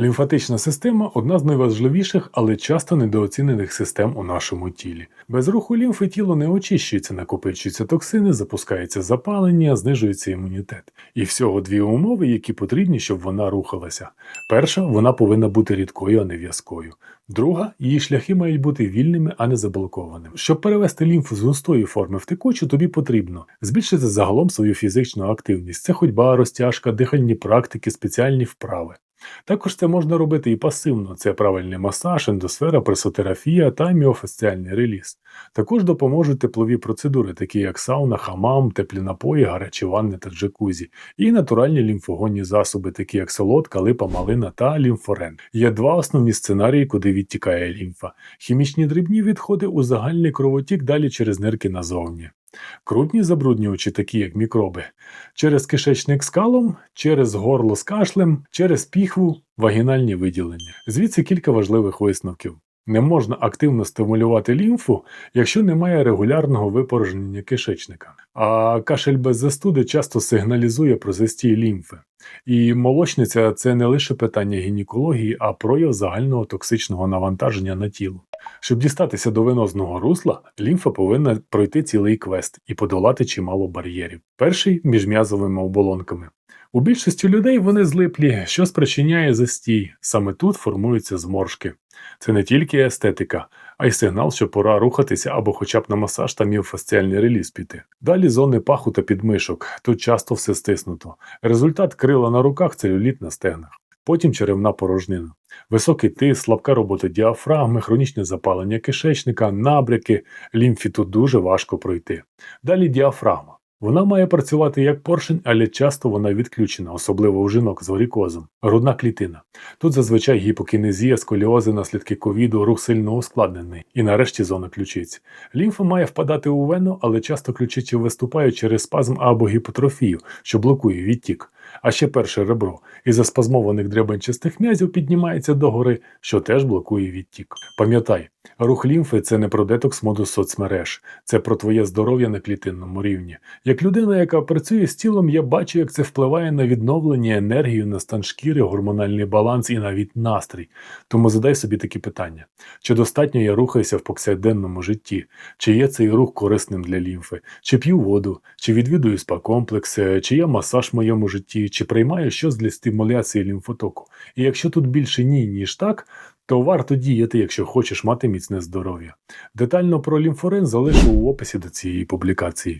Лімфатична система одна з найважливіших, але часто недооцінених систем у нашому тілі. Без руху лімфи тіло не очищується, накопичуються токсини, запускається запалення, знижується імунітет. І всього дві умови, які потрібні, щоб вона рухалася. Перша, вона повинна бути рідкою, а не в'язкою. Друга, її шляхи мають бути вільними, а не заблокованими. Щоб перевести лімфу з густої форми в текучу, тобі потрібно збільшити загалом свою фізичну активність. Це ходьба, розтяжка, дихальні практики, спеціальні вправи. Також це можна робити і пасивно: це правильний масаж, ендосфера, пресотерапія та міофасціальний реліз. Також допоможуть теплові процедури, такі як сауна, хамам, теплі напої, гарячі ванни та джакузі, і натуральні лімфогонні засоби, такі як солодка, липа, малина та лімфорен. Є два основні сценарії, куди відтікає лімфа: хімічні дрібні відходи у загальний кровотік далі через нирки назовні. Крупні забруднювачі, такі як мікроби, через кишечник з калом, через горло з кашлем, через піхву, вагінальні виділення. Звідси кілька важливих висновків. Не можна активно стимулювати лімфу, якщо немає регулярного випорожнення кишечника. А кашель без застуди часто сигналізує про застій лімфи. І молочниця це не лише питання гінекології, а прояв загального токсичного навантаження на тіло. Щоб дістатися до венозного русла, лімфа повинна пройти цілий квест і подолати чимало бар'єрів. Перший між м'язовими оболонками. У більшості людей вони злиплі, що спричиняє застій. Саме тут формуються зморшки. Це не тільки естетика, а й сигнал, що пора рухатися або хоча б на масаж та міофасціальний реліз піти. Далі зони паху та підмишок, тут часто все стиснуто. Результат крила на руках целюліт на стегнах. Потім черевна порожнина. Високий тиск, слабка робота діафрагми, хронічне запалення кишечника, набряки, лімфі тут дуже важко пройти. Далі діафрагма. Вона має працювати як поршень, але часто вона відключена, особливо у жінок з варікозом. Грудна клітина. Тут зазвичай гіпокінезія, сколіози, наслідки ковіду, рух сильно ускладнений. І нарешті зона ключиць. Лімфа має впадати у вену, але часто ключиці виступають через спазм або гіпотрофію, що блокує відтік. А ще перше ребро із заспазмованих дребенчастих м'язів піднімається догори, що теж блокує відтік. Пам'ятай, рух лімфи це не про детокс моду соцмереж, це про твоє здоров'я на клітинному рівні. Як людина, яка працює з тілом, я бачу, як це впливає на відновлення енергію, на стан шкіри, гормональний баланс і навіть настрій. Тому задай собі такі питання: чи достатньо я рухаюся в повсякденному житті, чи є цей рух корисним для лімфи, чи п'ю воду, чи відвідую спа-комплекси, чи є масаж в моєму житті, чи приймаю щось для стимуляції лімфотоку. І якщо тут більше ні, ніж так. То варто діяти, якщо хочеш мати міцне здоров'я. Детально про лімфорен залишу у описі до цієї публікації.